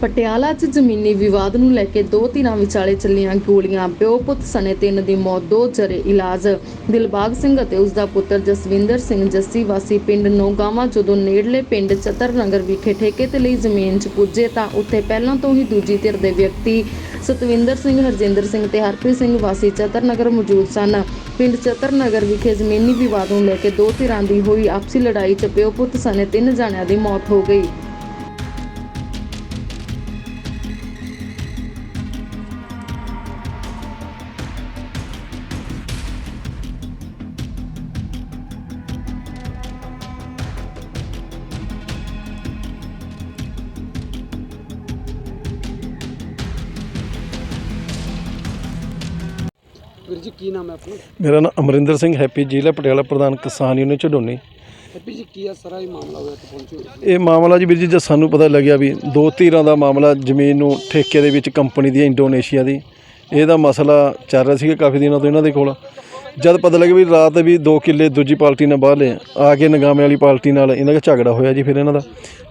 ਪਟਿਆਲਾ 'ਚ ਜ਼ਮੀਨੀ ਵਿਵਾਦ ਨੂੰ ਲੈ ਕੇ ਦੋ ਧਿਰਾਂ ਵਿਚਾਲੇ ਚੱਲੀਆਂ ਗੋਲੀਆਂ। ਪਿਓ ਪੁੱਤ ਸਣੇ ਤਿੰਨ ਦੀ ਮੌਤ, ਦੋ ਜਰੇ ਇਲਾਜ। ਦਿਲਬਾਗ ਸਿੰਘ ਅਤੇ ਉਸ ਦਾ ਪੁੱਤਰ ਜਸਵਿੰਦਰ ਸਿੰਘ ਜੱਸੀ ਵਾਸੀ ਪਿੰਡ ਨੋਗਾਵਾਂ ਜਦੋਂ ਨੇੜਲੇ ਪਿੰਡ ਚਤਰ ਨਗਰ ਵਿਖੇ ਠੇਕੇ ਤੇ ਲਈ ਜ਼ਮੀਨ 'ਚ ਪੁੱਜੇ ਤਾਂ ਉੱਥੇ ਪਹਿਲਾਂ ਤੋਂ ਹੀ ਦੂਜੀ ਧਿਰ ਦੇ ਵਿਅਕਤੀ ਸਤਵਿੰਦਰ ਸਿੰਘ, ਹਰਜਿੰਦਰ ਸਿੰਘ ਤੇ ਹਰਪ੍ਰੀਤ ਸਿੰਘ ਵਾਸੀ ਚਤਰ ਨਗਰ ਮੌਜੂਦ ਸਨ। ਪਿੰਡ ਚਤਰ ਨਗਰ ਵਿਖੇ ਜ਼ਮੀਨੀ ਵਿਵਾਦ ਨੂੰ ਲੈ ਕੇ ਦੋ ਧਿਰਾਂ ਦੀ ਹੋਈ ਆਪਸੀ ਲੜਾਈ 'ਚ ਪਿਓ ਪੁੱਤ ਸਣੇ ਤਿੰਨ ਜਣਿਆਂ ਦੀ ਮੌਤ ਹੋ ਗਈ। ਵੀਰ ਜੀ ਕੀ ਨਾਮ ਹੈ ਆਪਣਾ? ਮੇਰਾ ਨਾਮ ਅਮਰਿੰਦਰ ਸਿੰਘ ਹੈਪੀ ਜ਼ਿਲ੍ਹਾ ਪਟਿਆਲਾ ਪ੍ਰਧਾਨ ਕਿਸਾਨ ਯੂਨੀਅਨ ਝਡੋਨੀ। ਹੈਪੀ ਜੀ ਕੀ ਆ ਸਾਰਾ ਇਹ ਮਾਮਲਾ ਹੋਇਆ ਤੇ ਪਹੁੰਚੇ ਇਹ ਮਾਮਲਾ ਜੀ ਵੀਰ ਜੀ ਜਦ ਸਾਨੂੰ ਪਤਾ ਲੱਗਿਆ ਵੀ ਦੋ ਧਿਰਾਂ ਦਾ ਮਾਮਲਾ ਜ਼ਮੀਨ ਨੂੰ ਠੇਕੇ ਦੇ ਵਿੱਚ ਕੰਪਨੀ ਦੀ ਇੰਡੋਨੇਸ਼ੀਆ ਦੀ ਇਹਦਾ ਮਸਲਾ ਚੱਲ ਰਿਹਾ ਸੀਗਾ ਕਾਫੀ ਦਿਨਾਂ ਤੋਂ ਇਹਨਾਂ ਦੇ ਕੋਲ। ਜਦ ਪਤਾ ਲੱਗਿਆ ਵੀ ਰਾਤ ਵੀ 2 ਕਿੱਲੇ ਦੂਜੀ ਪਾਰਟੀ ਨਾਲ ਬਾਹਰ ਲਏ ਆ ਕੇ ਨਗਾਮੇ ਵਾਲੀ ਪਾਰਟੀ ਨਾਲ ਇਹਨਾਂ ਦਾ ਝਗੜਾ ਹੋਇਆ ਜੀ ਫਿਰ ਇਹਨਾਂ ਦਾ।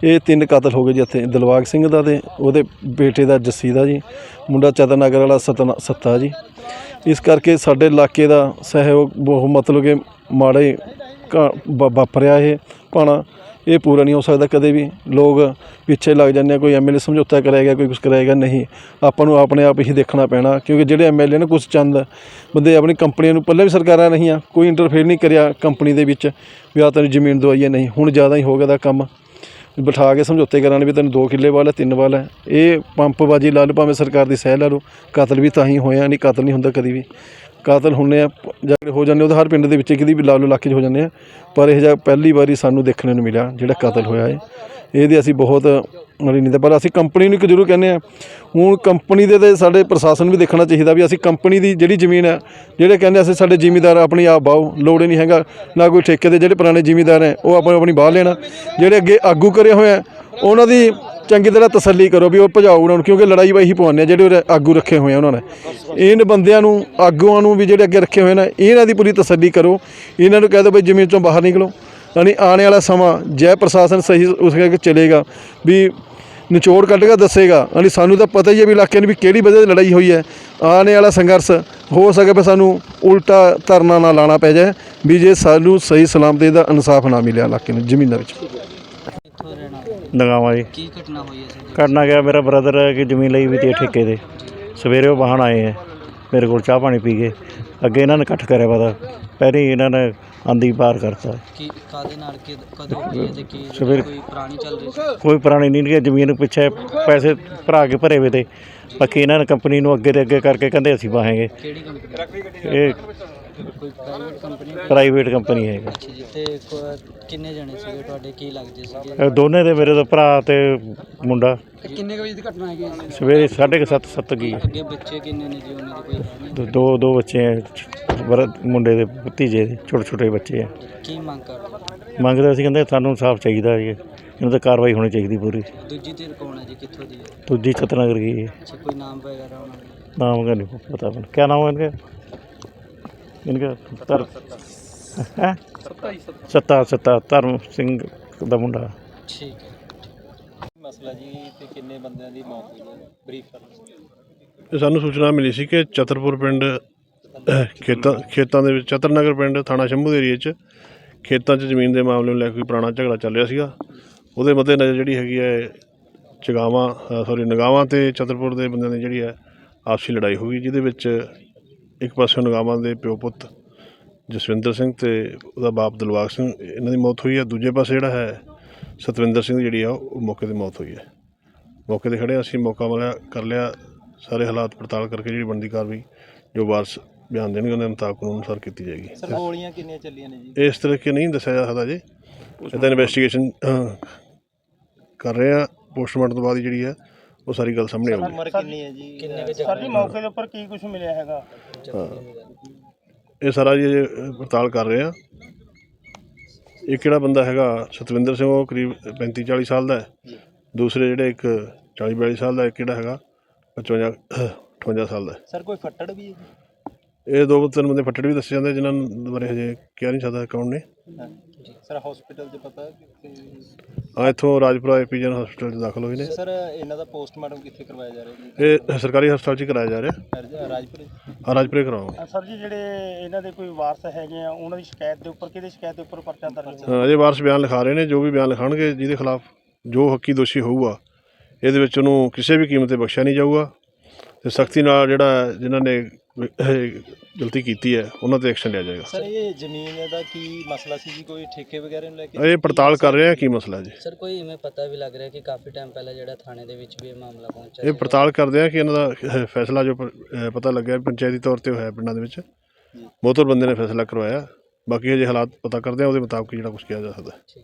ਇਹ ਤਿੰਨ ਕਤਲ ਹੋ ਗਏ ਜੀ ਇੱਥੇ ਦਿਲਬਾਗ ਸਿੰਘ ਦਾ ਤੇ ਉਹਦੇ ਬੇਟੇ ਦਾ ਜੱਸੀ ਦਾ ਜੀ ਮੁੰਡਾ ਚਤਨਗਰ ਵਾਲਾ ਸਤਨਾ ਸੱਤਾ ਜੀ। ਇਸ ਕਰਕੇ ਸਾਡੇ ਇਲਾਕੇ ਦਾ ਸਹਿਯੋਗ ਬਹੁਤ ਮਤਲਬ ਕਿ ਮਾੜੇ ਘਾ- ਵਾ- ਵਾਪਰਿਆ ਇਹ। ਭਾਣਾ ਇਹ ਪੂਰਾ ਨਹੀਂ ਹੋ ਸਕਦਾ ਕਦੇ ਵੀ। ਲੋਕ ਪਿੱਛੇ ਲੱਗ ਜਾਂਦੇ ਆ, ਕੋਈ ਐਮਐਲਏ ਸਮਝੌਤਾ ਕਰਾਏਗਾ ਕੋਈ ਕੁਝ ਕਰਾਏਗਾ ਨਹੀਂ। ਆਪਾਂ ਨੂੰ ਆਪਣੇ ਆਪ ਹੀ ਦੇਖਣਾ ਪੈਣਾ, ਕਿਉਂਕਿ ਜਿਹੜੇ ਐਮਐਲਏ ਨੇ ਕੁਝ ਚੰਦ ਬੰਦੇ ਆਪਣੀ ਕੰਪਨੀਆਂ ਨੂੰ ਪਹਿਲਾਂ ਵੀ ਸਰਕਾਰਾਂ ਰਹੀਆਂ, ਕੋਈ ਇੰਟਰਫੇਅਰ ਨਹੀਂ ਕਰਿਆ ਕੰਪਨੀ ਦੇ ਵਿੱਚ, ਵੀ ਆ ਤੈਨੂੰ ਜ਼ਮੀਨ ਦਵਾਈਏ ਨਹੀਂ। ਹੁਣ ਜ਼ਿਆਦਾ ਹੀ ਹੋ ਗਿਆ ਦਾ ਕੰਮ। ਬਿਠਾ ਕੇ ਸਮਝੌਤੇ ਕਰਾਣੇ ਵੀ ਤੈਨੂੰ 2 ਕਿੱਲੇ ਵਾਲਾ, ਤਿੰਨ ਵਾਲਾ। ਇਹ ਪੰਪਬਾਜੀ ਲਾ ਲਓ, ਭਾਵੇਂ ਸਰਕਾਰ ਦੀ ਸਹਿ ਲਾ ਲਓ। ਕਤਲ ਵੀ ਤਾਂ ਹੀ ਹੋਇਆ, ਨਹੀਂ ਕਤਲ ਨਹੀਂ ਹੁੰਦਾ ਕਦੀ ਵੀ। ਕਾਤਲ ਹੁੰਨੇ ਆ, ਜਿਹੜੇ ਹੋ ਜਾਂਦੇ ਉਹ ਤਾਂ ਹਰ ਪਿੰਡ ਦੇ ਵਿੱਚ ਕਿਤੇ ਵੀ ਲਾ ਲਓ ਇਲਾਕੇ 'ਚ ਹੋ ਜਾਂਦੇ ਆ। ਪਰ ਇਹ ਜਿਹਾ ਪਹਿਲੀ ਵਾਰੀ ਸਾਨੂੰ ਦੇਖਣ ਨੂੰ ਮਿਲਿਆ ਜਿਹੜਾ ਕਤਲ ਹੋਇਆ ਹੈ ਇਹਦੇ ਅਸੀਂ ਬਹੁਤ ਮਾੜੀ ਨਹੀਂ ਤੇ ਪਰ ਅਸੀਂ ਕੰਪਨੀ ਨੂੰ ਇੱਕ ਜ਼ਰੂਰ ਕਹਿੰਦੇ ਆ ਹੁਣ ਕੰਪਨੀ ਦੇ ਤੇ ਸਾਡੇ ਪ੍ਰਸ਼ਾਸਨ ਵੀ ਦੇਖਣਾ ਚਾਹੀਦਾ ਵੀ ਅਸੀਂ ਕੰਪਨੀ ਦੀ ਜਿਹੜੀ ਜ਼ਮੀਨ ਹੈ, ਜਿਹੜੇ ਕਹਿੰਦੇ ਅਸੀਂ ਸਾਡੇ ਜ਼ਿਮੀਦਾਰ ਆਪਣੀ ਆਪ ਬਾਓ ਲੋੜ ਹੀ ਨਹੀਂ ਹੈਗਾ, ਨਾ ਕੋਈ ਠੇਕੇ ਦੇ ਜਿਹੜੇ ਪੁਰਾਣੇ ਜ਼ਿਮੀਦਾਰ ਹੈ, ਉਹ ਆਪਣੀ ਆਪਣੀ ਬਾਹ ਲੈਣਾ, ਜਿਹੜੇ ਅੱਗੇ ਆਗੂ ਕਰੇ ਹੋਏ ਆ, ਉਹਨਾਂ ਦੀ ਚੰਗੀ ਤਰ੍ਹਾਂ ਤਸੱਲੀ ਕਰੋ ਵੀ ਉਹ ਭਜਾਓ ਉਹਨਾਂ ਨੂੰ, ਕਿਉਂਕਿ ਲੜਾਈ ਬਾਈ ਹੀ ਪਵਾਉਂਦੇ ਆ ਜਿਹੜੇ ਉਰੇ ਆਗੂ ਰੱਖੇ ਹੋਏ ਆ ਉਹਨਾਂ ਨੇ। ਇਹਨਾਂ ਬੰਦਿਆਂ ਨੂੰ, ਆਗੂਆਂ ਨੂੰ ਵੀ ਜਿਹੜੇ ਅੱਗੇ ਰੱਖੇ ਹੋਏ ਨੇ, ਇਹਨਾਂ ਦੀ ਪੂਰੀ ਤਸੱਲੀ ਕਰੋ, ਇਹਨਾਂ ਨੂੰ ਕਹਿ ਦਿਓ ਬਈ ਜ਼ਮੀਨ ਚੋਂ ਬਾਹਰ ਨਿਕਲੋ। ਯਾਨੀ ਆਉਣ ਵਾਲਾ ਸਮਾਂ ਜੈ ਪ੍ਰਸ਼ਾਸਨ ਸਹੀ ਉਸ ਕਰਕੇ ਚੱਲੇਗਾ ਵੀ ਨਿਚੋੜ ਕੱਢੇਗਾ ਦੱਸੇਗਾ। ਯਾਨੀ ਸਾਨੂੰ ਤਾਂ ਪਤਾ ਹੀ ਹੈ ਵੀ ਇਲਾਕੇ ਨੂੰ ਵੀ ਕਿਹੜੀ ਵਜ੍ਹਾ ਤੋਂ ਲੜਾਈ ਹੋਈ ਹੈ। ਆਉਣ ਵਾਲਾ ਸੰਘਰਸ਼ ਹੋ ਸਕੇ ਵੀ ਸਾਨੂੰ ਉਲਟਾ ਧਰਨਾ ਨਾ ਲਾਣਾ ਪੈ ਜਾਏ ਵੀ ਜੇ ਸਾਨੂੰ ਸਹੀ ਸਲਾਮਤੀ ਦਾ ਇਨਸਾਫ ਨਾ ਮਿਲਿਆ ਇਲਾਕੇ ਨੂੰ ਜ਼ਮੀਨਾਂ ਵਿੱਚ। ਨਗਾਵਾਂ ਜੀ। ਕੀ ਘਟਨਾ ਹੋਈ ਹੈ ਸਰ? ਕਰਨਾ ਗਿਆ ਮੇਰਾ ਬ੍ਰਦਰ ਕਿ ਜ਼ਮੀਨ ਲਈ ਵੀ ਤੇ ਠੇਕੇ ਦੇ ਸਵੇਰੇ ਉਹ ਵਾਹਣ ਆਏ ਹੈ। ਮੇਰੇ ਕੋਲ ਚਾਹ ਪਾਣੀ ਪੀ ਗਏ ਅੱਗੇ ਇਹਨਾਂ ਨੇ ਇਕੱਠ ਕਰਿਆ ਪਤਾ ਪਹਿਲੇ ਹੀ ਇਹਨਾਂ ਨੇ ਆਂਦੀ ਪਾਰ ਕਰਤਾ। ਕੀ ਕਾਦੇ ਨਾਲ ਕਿ ਕਦੋਂ ਹੋਈ ਹੈ ਤੇ ਕੀ ਸਵੇਰੇ- ਕੋਈ ਪੁਰਾਣੀ ਚੱਲ ਰਹੀ ਸੀ? ਕੋਈ ਪੁਰਾਣੀ ਨਹੀਂ ਕਿ ਜ਼ਮੀਨ ਪਿੱਛੇ ਪੈਸੇ ਭਰਾ ਕੇ ਭਰੇ ਵੇ ਤੇ। ਬਾਕੀ ਇਹਨਾਂ ਨੇ ਕੰਪਨੀ ਨੂੰ ਅੱਗੇ ਤੇ ਅੱਗੇ ਕਰਕੇ ਕਹਿੰਦੇ ਅਸੀਂ ਵਾਹਾਂਗੇ ਕਿਹੜੀ ਕੰਪਨੀ? ਇਹ ਪ੍ਰਾਈਵੇਟ ਕੰਪਨੀ ਪ੍ਰਾਈਵੇਟ ਦੋਨੇ ਦੇ ਮੇਰੇ ਦਾ ਭਰਾ ਤੇ ਮੁੰਡਾ। ਕਿੰਨੇ ਕੁ ਵਜੇ ਦੀ ਘਟਨਾ ਹੈ? ਸਵੇਰੇ 7:30 ਸੱਤ ਗਈ ਬੱਚੇ ਕਿੰਨੇ ਮੁੰਡੇ ਦੇ ਭਤੀਜੇ ਦੇ ਛੋਟੇ ਛੋਟੇ ਬੱਚੇ ਆ ਮੰਗਦੇ ਅਸੀਂ ਕਹਿੰਦੇ ਸਾਨੂੰ ਇਨਸਾਫ ਚਾਹੀਦਾ ਹੈ ਇਹਨਾਂ ਤੇ ਕਾਰਵਾਈ ਹੋਣੀ ਚਾਹੀਦੀ ਪੂਰੀ। ਦੂਜੀ ਧਿਰ ਕੌਣ ਹੈ ਜੀ? ਕਿੱਥੋਂ ਦੀ ਹੈ? ਦੂਜੀ ਛਤਨਾਗਰ ਗਈ ਹੈ। ਕੋਈ ਨਾਮ ਵਗੈਰਾ ਉਹਨਾਂ ਦਾ? ਨਾਮ ਦਾ ਨਹੀਂ ਪਤਾ ਮੈਨੂੰ। ਕਿਆ ਨਾਮ ਹੈ ਇਹਨਾਂ ਦਾ? ਇਨਕਾ ਧਰ ਸੱਤਾ ਸੱਤਾ ਧਰਮ ਸਿੰਘ ਦਾ ਮੁੰਡਾ। ਠੀਕ ਹੈ। ਮਸਲਾ ਜੀ ਤੇ ਕਿੰਨੇ ਬੰਦਿਆਂ ਦੀ ਮੌਤ ਹੋਈ ਹੈ? ਬਰੀਫ ਕਰੋ। ਸਾਨੂੰ ਸੂਚਨਾ ਮਿਲੀ ਸੀ ਕਿ ਚਤਰਪੁਰ ਪਿੰਡ ਖੇਤਾਂ ਖੇਤਾਂ ਦੇ ਵਿੱਚ ਚਤਰਨਗਰ ਪਿੰਡ ਥਾਣਾ ਸ਼ੰਭੂ ਦੇ ਏਰੀਏ 'ਚ ਖੇਤਾਂ 'ਚ ਜ਼ਮੀਨ ਦੇ ਮਾਮਲੇ ਨੂੰ ਲੈ ਕੋਈ ਪੁਰਾਣਾ ਝਗੜਾ ਚੱਲ ਰਿਹਾ ਸੀਗਾ। ਉਹਦੇ ਮੱਦੇ ਨਜ਼ਰ ਜਿਹੜੀ ਹੈਗੀ ਹੈ ਚਗਾਵਾਂ ਸੌਰੀ ਨਗਾਵਾਂ ਤੇ ਚਤਰਪੁਰ ਦੇ ਬੰਦਿਆਂ ਦੀ ਜਿਹੜੀ ਹੈ ਆਪਸੀ ਲੜਾਈ ਹੋ ਗਈ ਜਿਹਦੇ ਵਿੱਚ ਇੱਕ ਪਾਸੇ ਨਗਾਵਾਂ ਦੇ ਪਿਓ ਪੁੱਤ ਜਸਵਿੰਦਰ ਸਿੰਘ ਤੇ ਉਹਦਾ ਬਾਪ ਦਿਲਬਾਗ ਸਿੰਘ ਇਹਨਾਂ ਦੀ ਮੌਤ ਹੋਈ ਹੈ। ਦੂਜੇ ਪਾਸੇ ਜਿਹੜਾ ਹੈ ਸਤਵਿੰਦਰ ਸਿੰਘ ਜਿਹੜੀ ਆ ਉਹ ਮੌਕੇ ਤੇ ਮੌਤ ਹੋਈ ਹੈ। ਮੌਕੇ ਤੇ ਖੜੇ ਅਸੀਂ ਮੌਕਾ ਮਿਲਿਆ ਕਰ ਲਿਆ। ਸਾਰੇ ਹਾਲਾਤ ਪੜਤਾਲ ਕਰਕੇ ਜਿਹੜੀ ਬਣਦੀ ਕਾਰਵਾਈ ਜੋ ਵਾਰਸ ਬਿਆਨ ਦੇਣਗੇ ਉਹਨਾਂ ਮੁਤਾਬਕ ਕਾਨੂੰਨ ਅਨੁਸਾਰ ਕੀਤੀ ਜਾਏਗੀ। ਸਰ ਗੋਲੀਆਂ ਕਿੰਨੀਆਂ ਚੱਲੀਆਂ ਨੇ ਜੀ? ਇਸ ਤਰੀਕੇ ਨਹੀਂ ਦੱਸਿਆ ਜਾ ਸਕਦਾ ਜੀ। ਇਹ ਤਾਂ ਇਨਵੈਸਟੀਗੇਸ਼ਨ ਕਰ ਰਹੇ ਆ ਪੋਸਟਮਾਰਟਮ ਤੋਂ ਬਾਅਦ ਜਿਹੜੀ ਹੈ ਉਹ ਸਾਰੀ ਗੱਲ ਸਾਹਮਣੇ ਉਮਰ ਕਿੰਨੀ ਹੈ ਜੀ? ਕਿੰਨੇ ਕੁ ਸਰ ਜੀ ਮੌਕੇ ਦੇ ਉੱਪਰ ਕੀ ਕੁਝ ਮਿਲਿਆ ਹੈਗਾ? ਇਹ ਸਾਰਾ ਜੀ ਅਜੇ, ਪੜਤਾਲ ਕਰ ਰਹੇ ਆ। ਇਹ ਕਿਹੜਾ ਬੰਦਾ ਹੈਗਾ ਸਤਵਿੰਦਰ ਸਿੰਘ ਉਹ ਕਰੀਬ 35 40 ਸਾਲ ਦਾ ਹੈ। ਦੂਸਰੇ ਜਿਹੜੇ ਇੱਕ 40 42 ਸਾਲ ਦਾ ਇੱਕ ਕਿਹੜਾ ਹੈਗਾ 55 58 ਸਾਲ ਦਾ ਹੈ। ਸਰ ਕੋਈ ਫੱਟੜ ਵੀ ਹੈ ਇਹ ਦੋ ਤਿੰਨ ਬੰਦੇ ਫੱਟੜ ਵੀ ਦੱਸੇ ਜਾਂਦੇ ਜਿਨ੍ਹਾਂ ਨੂੰ ਬਾਰੇ ਹਜੇ ਕਿਹਾ ਨਹੀਂ ਸਕਦਾ ਕੌਣ ਨੇ। ਜੀ ਸਰ ਹਸਪੀਟਲ 'ਚ ਪਤਾ ਕਿ ਆ ਇੱਥੋਂ ਰਾਜਪੁਰਾ ਐਪੀਜਨ ਹਸਪੀਟਲ 'ਚ ਦਾਖਲ ਹੋਏ ਨੇ। ਸਰ ਇਹਨਾਂ ਦਾ ਪੋਸਟਮਾਰਟਮ ਕਿੱਥੇ ਕਰਵਾਇਆ ਜਾ ਰਿਹਾ ਜੀ? ਇਹ ਸਰਕਾਰੀ ਹਸਪਤਾਲ 'ਚ ਹੀ ਕਰਾਇਆ ਜਾ ਰਿਹਾ। ਰਾਜ- ਰਾਜਪੁਰੇ? ਆ ਰਾਜਪੁਰੇ ਕਰਾਓ। ਸਰ ਜੀ ਜਿਹੜੇ ਇਹਨਾਂ ਦੇ ਕੋਈ ਵਾਰਸ ਹੈਗੇ ਆ ਉਹਨਾਂ ਦੀ ਸ਼ਿਕਾਇਤ ਦੇ ਉੱਪਰ ਕਿਹਦੀ ਸ਼ਿਕਾਇਤ ਦੇ ਉੱਪਰ ਪਰਚਾ ਦਰਜ ਹੋਇਆ? ਹਾਂ, ਅਜੇ ਵਾਰਸ ਬਿਆਨ ਲਿਖਾ ਰਹੇ ਨੇ ਜੋ ਵੀ ਬਿਆਨ ਲਿਖਾਣਗੇ ਜਿਹਦੇ ਖਿਲਾਫ ਜੋ ਹੱਕੀ ਦੋਸ਼ੀ ਹੋਊਗਾ ਇਹਦੇ ਵਿੱਚ ਉਹਨੂੰ ਕਿਸੇ ਵੀ ਕੀਮਤ ਤੇ ਬਖਸ਼ਿਆ ਨਹੀਂ ਜਾਊਗਾ। ਤੇ ਸਖਤੀ ਨਾਲ ਜਿਹੜਾ ਜਿਨ੍ਹਾਂ ਨੇ ਇਹ ਗਲਤੀ ਕੀਤੀ ਹੈ ਉਹਨਾਂ ਤੇ ਐਕਸ਼ਨ ਲਿਆ ਜਾਏਗਾ। ਸਰ ਇਹ ਜ਼ਮੀਨ ਦਾ ਕੀ ਮਸਲਾ ਸੀ ਜੀ? ਕੋਈ ਠੇਕੇ ਵਗੈਰਾ ਨੂੰ ਲੈ ਕੇ ਇਹ ਪੜਤਾਲ ਕਰ ਰਹੇ ਆ ਕੀ ਮਸਲਾ ਜੀ? ਸਰ ਕੋਈ ਇਵੇਂ ਪਤਾ ਵੀ ਲੱਗ ਰਿਹਾ ਕਿ ਕਾਫੀ ਟਾਈਮ ਪਹਿਲਾਂ ਜਿਹੜਾ ਥਾਣੇ ਦੇ ਵਿੱਚ ਵੀ ਇਹ ਮਾਮਲਾ ਪਹੁੰਚਿਆ ਇਹ। ਪੜਤਾਲ ਕਰਦੇ ਆ ਕਿ ਇਹਨਾਂ ਦਾ ਫੈਸਲਾ ਜੋ ਪਤਾ ਲੱਗਿਆ ਪੰਚਾਇਤੀ ਤੌਰ ਤੇ ਹੋਇਆ ਪਿੰਡਾਂ ਦੇ ਵਿੱਚ। ਮੋਤਰ ਬੰਦੇ ਨੇ ਫੈਸਲਾ ਕਰਵਾਇਆ। ਬਾਕੀ ਹਜੇ ਹਾਲਾਤ ਪਤਾ ਕਰਦੇ ਆ ਉਹਦੇ ਮੁਤਾਬਕ ਜਿਹੜਾ ਕੁਝ ਕਿਹਾ ਜਾ ਸਕਦਾ। ਹੈ।